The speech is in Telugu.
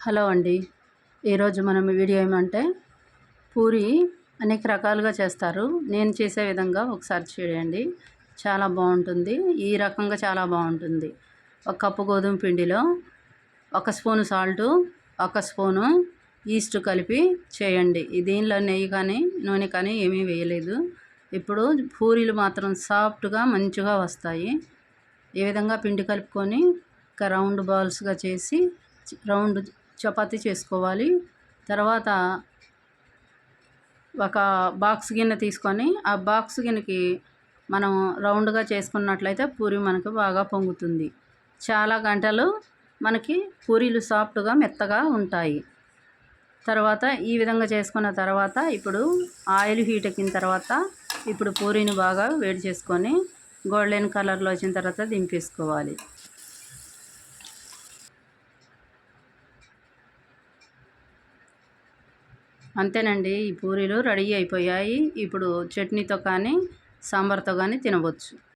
హలో అండి. ఈరోజు మనం వీడియో ఏమంటే పూరి అనేక రకాలుగా చేస్తారు. నేను చేసే విధంగా ఒకసారి చేయండి చాలా బాగుంటుంది. ఈ రకంగా చాలా బాగుంటుంది. ఒక కప్పు గోధుమ పిండిలో ఒక స్పూను సాల్టు ఒక స్పూను ఈస్ట్ కలిపి చేయండి. దీనిలో నెయ్యి కానీ నూనె కానీ ఏమీ వేయలేదు. ఇప్పుడు పూరీలు మాత్రం సాఫ్ట్గా మంచిగా వస్తాయి. ఈ విధంగా పిండి కలుపుకొని ఒక రౌండ్ బాల్స్గా చేసి రౌండ్ చపాతీ చేసుకోవాలి. తర్వాత ఒక బాక్స్ గిన్నె తీసుకొని ఆ బాక్స్ గిన్నెకి మనం రౌండ్గా చేసుకున్నట్లయితే పూరి మనకు బాగా పొంగుతుంది. చాలా గంటలు మనకి పూరీలు సాఫ్ట్గా మెత్తగా ఉంటాయి. తర్వాత ఈ విధంగా చేసుకున్న తర్వాత ఇప్పుడు ఆయిల్ హీట్ ఎక్కిన తర్వాత ఇప్పుడు పూరీని బాగా వేడి చేసుకొని గోల్డెన్ కలర్లో వచ్చిన తర్వాత దింపేసుకోవాలి. అంతేనండి ఈ పూరీలు రెడీ అయిపోయాయి. ఇప్పుడు చట్నీతో కానీ సాంబార్తో కానీ తినవచ్చు.